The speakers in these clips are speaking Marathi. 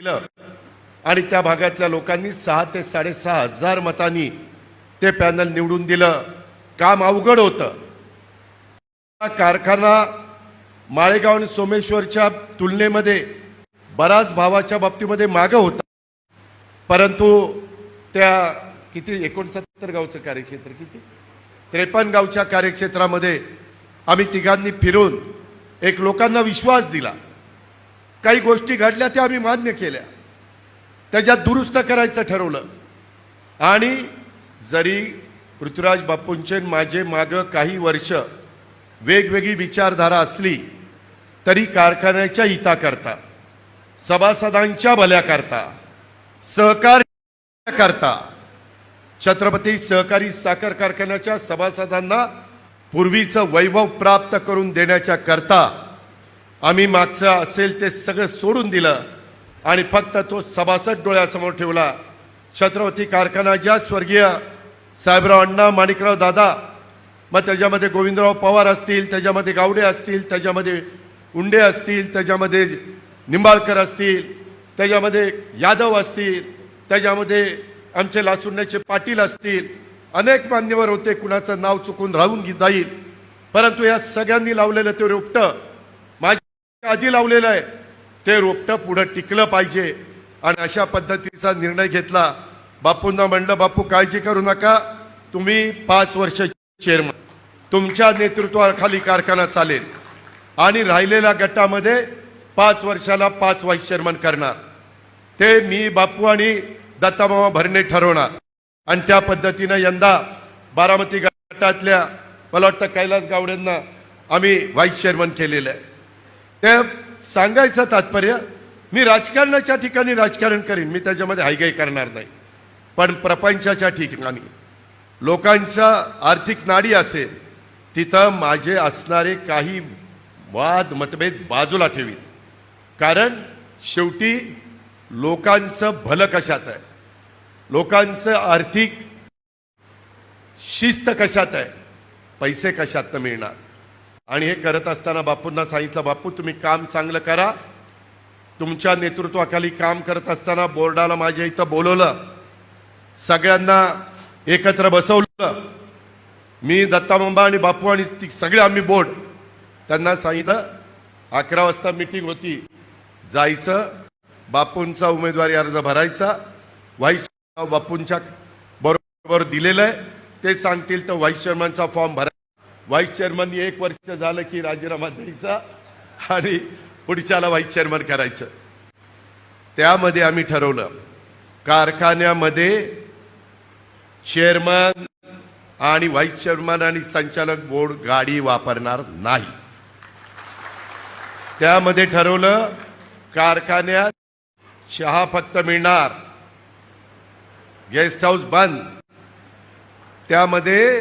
दिलं आणि त्या भागातल्या लोकांनी सहा ते साडेसहा हजार मतांनी ते पॅनल निवडून दिलं. काम अवघड होतं. हा कारखाना माळेगाव आणि सोमेश्वरच्या तुलनेमध्ये बराच भावाच्या बाबतीमध्ये मागं होता. परंतु त्या किती एकोणसत्तर गावचं कार्यक्षेत्र किती? त्रेपन्न गावच्या कार्यक्षेत्रामध्ये आम्ही तिघांनी फिरून एक लोकांना विश्वास दिला. काही गोष्टी घडल्या त्या आम्ही मान्य केल्या. त्याच्यात दुरुस्त करायचं ठरवलं. आणि जरी पृथ्वीराज बापूंचे माझे मागं काही वर्ष वेगवेगळी विचारधारा असली तरी कारखान्याच्या हिताकरता सभासदांच्या भल्याकरता सहकार करता छत्रपती सहकारी साखर कारखान्याच्या सभासदांना पूर्वीचं वैभव प्राप्त करून देण्याच्या करता आम्ही मागचं असेल ते सगळं सोडून दिलं आणि फक्त तो सभासद डोळ्यासमोर ठेवला. छत्रपती कारखाना ज्या स्वर्गीय साहेबराव अण्णा माणिकराव दादा मग त्याच्यामध्ये गोविंदराव पवार असतील त्याच्यामध्ये गावडे असतील त्याच्यामध्ये उंडे असतील त्याच्यामध्ये निंबाळकर असतील त्याच्यामध्ये यादव असतील त्याच्यामध्ये आमचे लासुण्याचे पाटील असतील अनेक मान्यवर होते कुणाचं नाव चुकून राहून जाईल. परंतु या सगळ्यांनी लावलेलं ते रोपटं आधी लावलेलं आहे. ते रोपटं पुढं टिकलं पाहिजे. आणि अशा पद्धतीचा निर्णय घेतला. बापूंना म्हणलं बापू काळजी करू नका. तुम्ही पाच वर्ष चेअरमन तुमच्या नेतृत्वाखाली कारखाना चालेल. आणि राहिलेल्या गटामध्ये पाच वर्षाला पाच व्हाईस चेअरमन करणार. ते मी बापू आणि दत्तामामा भरणे ठरवणार. आणि त्या पद्धतीनं यंदा बारामती गटातल्या मला वाटतं कैलास गावडेंना आम्ही व्हाईस चेअरमन केलेलं आहे. ते सांगायचं तात्पर्य मी राजकारणाच्या ठिकाणी राजकारण करीन मी त्याच्यामध्ये हायगाई करणार नाही. पण प्रपंचाच्या ठिकाणी लोकांच्या आर्थिक नाडी असेल तिथं माझे असणारे काही वाद मतभेद बाजूला ठेवीत कारण शेवटी लोकांचं भलं कशात आहे? लोकांचं आर्थिक शिस्त कशात आहे? पैसे कशातनं मिळणार? आणि हे करत असताना बापूंना सांगितलं बापू तुम्ही काम चांगलं करा. तुमच्या नेतृत्वाखाली काम करत असताना बोर्डाला माझ्या इथं बोलवलं. सगळ्यांना एकत्र बसवलं. मी दत्तामांबा आणि बापू आणि ती सगळे आम्ही बोर्ड. त्यांना सांगितलं अकरा वाजता मिटिंग होती. जायचं. बापूंचा उमेदवारी अर्ज भरायचा. व्हाईस बापूंच्या बरोबर दिलेलं आहे. ते सांगतील तर व्हाईस चेअरमनचा फॉर्म भरा व्हाईस चेअरमन एक वर्ष झालं की राजीनामा द्यायचा आणि पुढच्याला व्हाईस चेअरमन करायचं. त्यामध्ये आम्ही ठरवलं कारखान्यामध्ये चेअरमन आणि व्हाईस चेअरमन आणि संचालक बोर्ड गाडी वापरणार नाही. त्यामध्ये ठरवलं कारखान्यात चहा फक्त मिळणार. गेस्ट हाऊस बंद. त्यामध्ये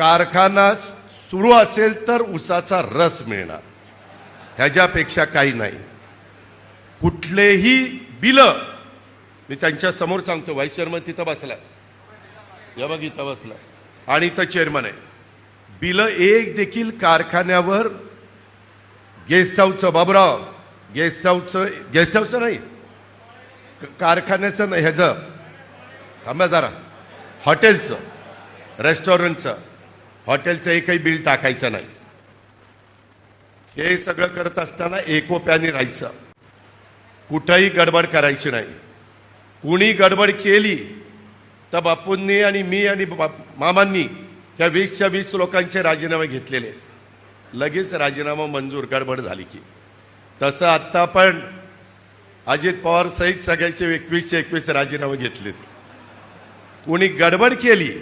कारखाना सुरू असेल तर उसाचा रस मिळणार. ह्याच्यापेक्षा काही नाही. कुठलेही बिलं मी त्यांच्यासमोर सांगतो व्हाईस चेअरमन तिथं बसला. या बघ इथं बसला. आणि इथं चेअरमन आहे. बिलं एक देखील कारखान्यावर गेस्ट हाऊसचं बाबराव गेस्ट हाऊसचं गेस्ट हाऊसचं नाही. कारखान्याचं नाही ह्याचं. थांबा जरा. हॉटेलचं रेस्टॉरंटचं. हॉटेलचं एकही बिल टाकायचं नाही. हे सगळं करत असताना एकोप्याने राहायचं. कुठंही गडबड करायची नाही. कुणी गडबड केली तर बापूंनी आणि मी आणि मामांनी ह्या वीसच्या वीस लोकांचे राजीनामे घेतलेले. आहेत. लगेच राजीनामा मंजूर गडबड झाली की. तसं आत्ता पण अजित पवार सहित सगळ्यांचे एकवीसचे एकवीस राजीनामे घेतलेत. कुणी गडबड केली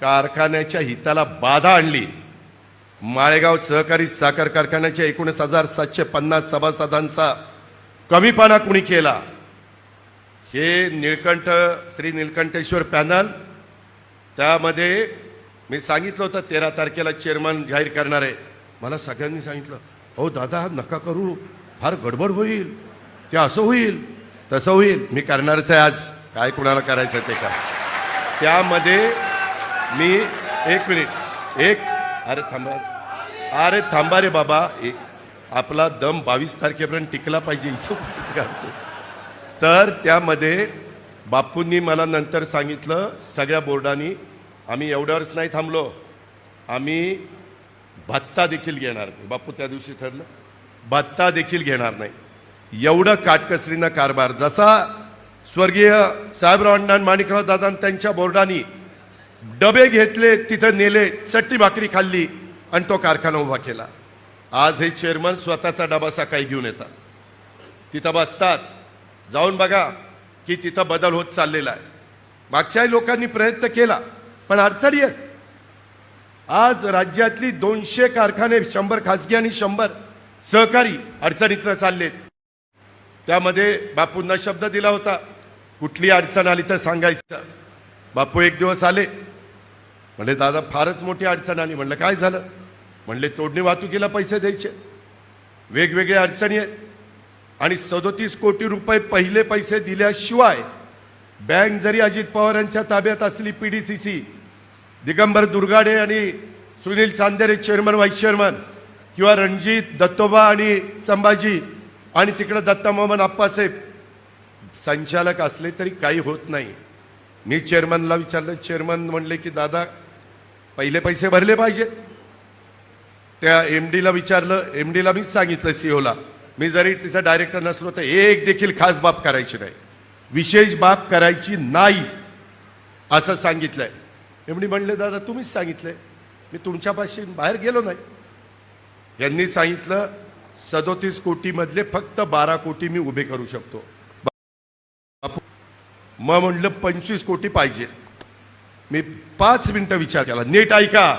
कारखान्याच्या हिताला बाधा आणली. माळेगाव सहकारी साखर कारखान्याच्या एकोणीस हजार सातशे पन्नास सभासदांचा कमीपणा कुणी केला? हे निळकंठ श्री निळकंठेश्वर पॅनल. त्यामध्ये मी सांगितलं होतं तेरा तारखेला चेअरमन जाहीर करणार. आहे मला सगळ्यांनी सांगितलं हो दादा नका करू. फार गडबड होईल. ते असं होईल तसं होईल. मी करणारच आहे आज. काय कुणाला करायचं ते का त्यामध्ये मी एक मिनिट. एक अरे थांबा. अरे थांबा रे बाबा. एक आपला दम बावीस तारखेपर्यंत टिकला पाहिजे इथं कुठेच तर त्यामध्ये बापूंनी मला नंतर सांगितलं सगळ्या बोर्डानी आम्ही एवढ्यावरच नाही थांबलो. आम्ही भत्ता देखील घेणार नाही. बापू त्या दिवशी ठरलं. भत्ता देखील घेणार नाही. एवढं काटकसरीनं कारभार. जसा स्वर्गीय साहेबराव अण्णा माणिकराव दादा त्यांच्या बोर्डानी डबे घेतले तिथं नेले चट्टी भाकरी खाल्ली आणि तो कारखाना उभा केला. आज हे चेअरमन स्वतःचा डबा सकाळी घेऊन येतात. तिथं बसतात. जाऊन बघा की तिथं बदल होत चाललेला आहे. मागच्याही लोकांनी प्रयत्न केला पण अडचणी आहेत. आज राज्यातली दोनशे कारखाने शंभर खासगी आणि शंभर सहकारी अडचणीतनं चाललेत. त्यामध्ये बापूंना शब्द दिला होता. कुठली अडचण आली तर सांगायचं. बापू एक दिवस आले. म्हणले दादा फारच मोठी अडचण आली. म्हणलं काय झालं? म्हणले तोडणी वाहतुकीला पैसे द्यायचे. वेगवेगळ्या अडचणी आहेत आणि सदोतीस कोटी रुपये पहिले पैसे दिल्याशिवाय बँक जरी अजित पवारांच्या ताब्यात असली P D C C Digambar Durgade आणि Sunil Chandere chairman vice chairman किंवा रणजित दत्तोबा आणि संभाजी आणि तिकडं दत्ता मोहन आप्पासाहेब संचालक असले तरी काही होत नाही. मी चेअरमनला विचारलं चेअरमन म्हणले की दादा पहिले पैसे भरले पाहिजे. त्या एम डीला विचारलं एम डीला मीच सांगितलं सीओला मी जरी तिचा डायरेक्टर नसलो तर एक देखील खास बाब करायची नाही. विशेष बाब करायची नाही असं सांगितलंय. एम डी म्हणले दादा तुम्हीच सांगितलंय. मी तुमच्यापाशी बाहेर गेलो नाही. यांनी सांगितलं सदोतीस कोटीमधले फक्त बारा कोटी मी उभे करू शकतो. मग म्हणलं पंचवीस कोटी पाहिजे. मी पाच मिनिटं विचार केला. नीट ऐका.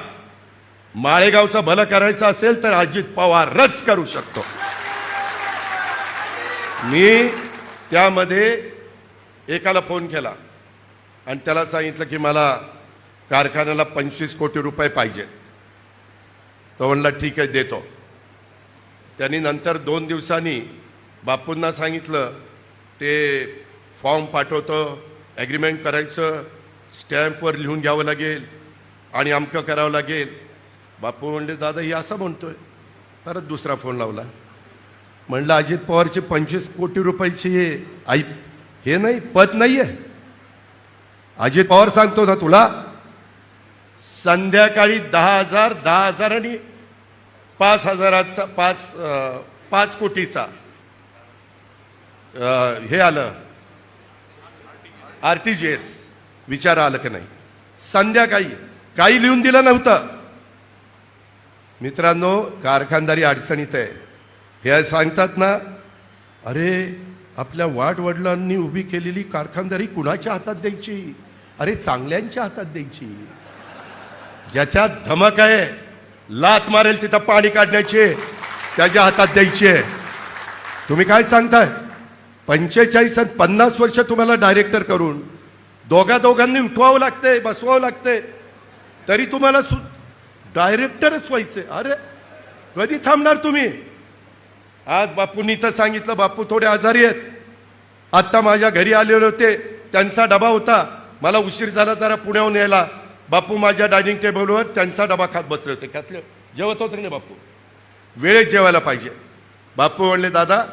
माळेगावचं भलं करायचं असेल तर अजित पवारच करू शकतो. मी त्यामध्ये एकाला फोन केला आणि त्याला सांगितलं की मला कारखान्याला पंचवीस कोटी रुपये पाहिजेत तो म्हणला ठीक आहे देतो. त्यांनी नंतर दोन दिवसांनी बापूंना सांगितलं ते फॉर्म पाठवतो ॲग्रीमेंट करायचं स्टॅम्पवर लिहून घ्यावं लागेल आणि अमकं करावं लागेल. बापू म्हणले दादा ही असं म्हणतोय. परत दुसरा फोन लावला. म्हणलं अजित पवारचे पंचवीस कोटी रुपयाची हे आई हे नाही पद नाही आहे अजित पवार सांगतो ना तुला संध्याकाळी दहा हजार दहा हजार आणि पाच हजाराचा पाच पाच कोटीचा हे आलं. R T G S. विचार आलं की नाही. संध्याकाळी काही लिहून दिलं नव्हतं. मित्रांनो कारखानदारी अडचणीत आहे. हे सांगतात ना अरे आपल्या वाडवडिलांनी उभी केलेली कारखानदारी कुणाच्या हातात द्यायची? अरे चांगल्यांच्या हातात द्यायची. ज्याच्यात धमक आहे लात मारेल तिथं पाणी काढण्याची त्याच्या हातात द्यायची आहे. तुम्ही काय सांगताय? पंचेचाळीस आणि पन्नास वर्ष तुम्हाला डायरेक्टर करून दोघा दोघांनी उठवावं लागतंय बसवावं लागतंय. तरी तुम्हाला सु डायरेक्टरच व्हायचं अरे कधी थांबणार तुम्ही? आज बापूंनी तर सांगितलं बापू थोडे आजारी आहेत. आत्ता माझ्या घरी आलेले होते त्यांचा डबा होता. मला उशीर झाला जरा पुण्याहून यायला बापू माझ्या डायनिंग टेबलवर त्यांचा डबा खात बसले होते. खातले जेवत होते ना बापू? वेळेत जेवायला पाहिजे. बापू म्हणले दादा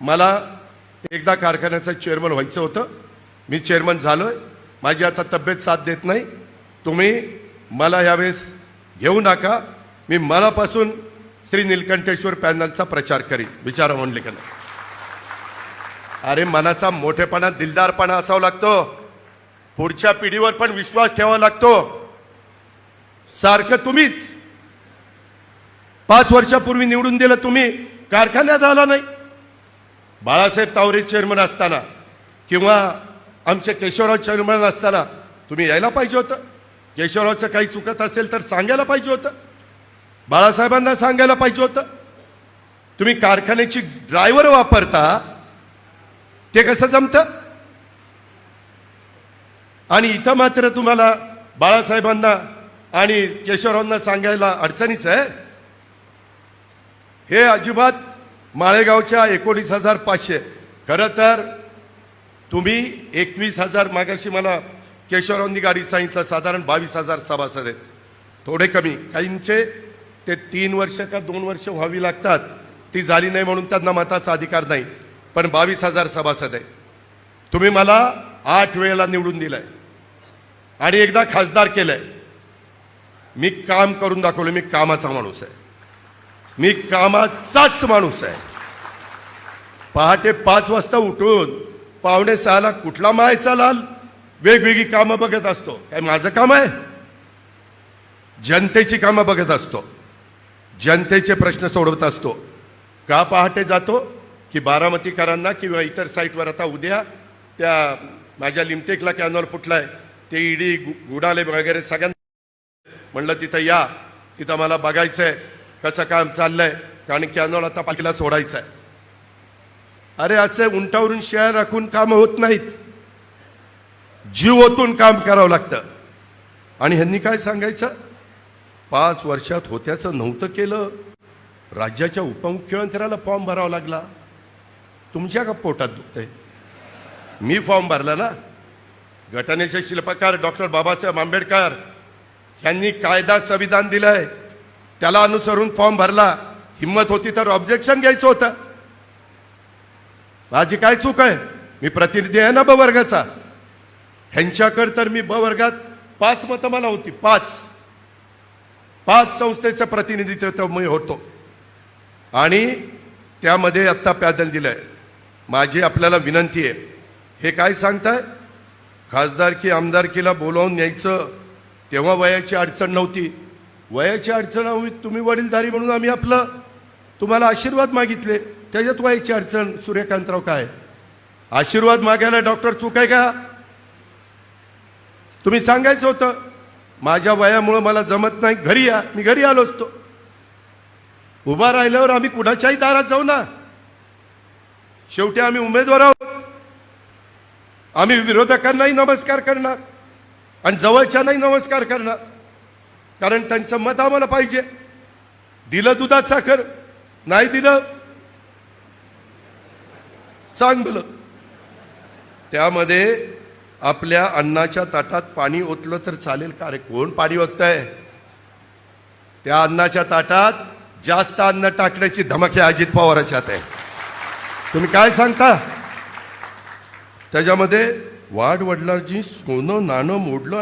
मला एकदा कारखान्याचं चेअरमन व्हायचं होतं. मी चेअरमन झालोय. माझी आता तब्येत साथ देत नाही. तुम्ही मला यावेळेस घेऊ नका. मी मनापासून श्री नीलकंठेश्वर पॅनलचा प्रचार करीन. विचारा म्हणले का अरे मनाचा मोठेपणा दिलदारपणा असावा लागतो. पुढच्या पिढीवर पण विश्वास ठेवावा लागतो. सारखं तुम्हीच. पाच वर्षापूर्वी निवडून दिलं तुम्ही. कारखान्यात आला नाही. बाळासाहेब तावरे चेअरमन असताना किंवा आमचे केशवराव चेअरमन असताना तुम्ही यायला पाहिजे होतं. केशवरावचं काही चुकत असेल तर सांगायला पाहिजे होतं. बाळासाहेबांना सांगायला पाहिजे होतं. तुम्ही कारखान्याची ड्रायव्हर वापरता ते कसं जमतं? आणि इथं मात्र तुम्हाला बाळासाहेबांना आणि केशवरावांना सांगायला अडचणीच आहे. हे अजिबात माळेगावच्या एकोणीस हजार पाचशे. खरं तर तुम्ही एकवीस हजार मागाशी मला केशवरावनी गाडी सांगितलं साधारण बावीस हजार सभासद आहेत. थोडे कमी. काहींचे ते तीन वर्ष का दोन वर्ष व्हावी लागतात. ती झाली नाही म्हणून त्यांना मताचा अधिकार नाही. पण बावीस हजार सभासद आहे तुम्ही मला आठ वेळेला निवडून दिलंय. आणि एकदा खासदार केलंय. मी काम करून दाखवलं मी कामाचा माणूस आहे. मी कामाचाच माणूस आहे. पहाटे पाच वाजता उठून पावणे सहाला कुठला मायचा लाल? वेगवेगळी कामं बघत असतो. काय माझं काम आहे? जनतेची कामं बघत असतो. जनतेचे प्रश्न सोडवत असतो. का पहाटे जातो? की बारामतीकरांना किंवा इतर साईटवर आता उद्या त्या माझ्या लिमटेकला कॅनॉल फुटलाय ते ईडी गुडाले वगैरे सगळ्यांना म्हणलं तिथं या. तिथं मला बघायचं आहे कसं काम चाललंय? कारण कॅनॉल आता पाठीला सोडायचं आहे अरे असे उंटावरून शेळ्या राखून काम होत नाहीत. जीव ओतून काम करावं लागतं. आणि ह्यांनी काय सांगायचं? पाच वर्षात होत्याचं नव्हतं केलं. राज्याच्या उपमुख्यमंत्र्याला फॉर्म भरावा लागला. तुमच्या का पोटात दुखतंय? मी फॉर्म भरला ना? घटनेचे शिल्पकार डॉक्टर बाबासाहेब आंबेडकर यांनी कायदा संविधान दिलंय. त्याला अनुसरून फॉर्म भरला. हिंमत होती तर ऑब्जेक्शन घ्यायचं होतं. माझी काय चूक आहे? मी प्रतिनिधी आहे ना ब वर्गाचा ह्यांच्याकडे तर मी ब वर्गात पाच मतं मला होती पाच. पाच संस्थेचं प्रतिनिधित्व मी होतो. आणि त्यामध्ये आत्ता पॅदल दिलंय. माझी आपल्याला विनंती आहे. हे काय सांगताय? खासदारकी आमदारकीला बोलावून न्यायचं तेव्हा वयाची अडचण नव्हती. वयाची अडचण आम्ही तुम्ही वडीलधारी म्हणून आम्ही आपलं तुम्हाला आशीर्वाद मागितले. त्याच्यात व्हायची अडचण सूर्यकांतराव काय? आशीर्वाद मागायला डॉक्टर चूक आहे का? तुम्ही सांगायचं होतं माझ्या वयामुळं मला जमत नाही घरी या मी घरी आलो असतो. उभा राहिल्यावर आम्ही कुणाच्याही दारात जाऊ ना. शेवटी आम्ही उमेदवार आहोत. आम्ही विरोधकांनाही नमस्कार करणार आणि जवळच्यांनाही नमस्कार करणार. कारण त्यांचं मत आम्हाला पाहिजे. दिलं दुधात साखर नाही दिलं सांग बोल त्यामध्ये आपल्या अन्नाच्या ताटात पाणी ओतलं तर चालेल. का रे कोण पाणी ओततंय? त्या अन्नाच्या ताटात जास्त अन्न टाकण्याची धमकी अजित पवाराच्यात आहे तुम्ही काय सांगता? त्याच्यामध्ये वाढ वडिलांची सोनं नाणं मोडलं.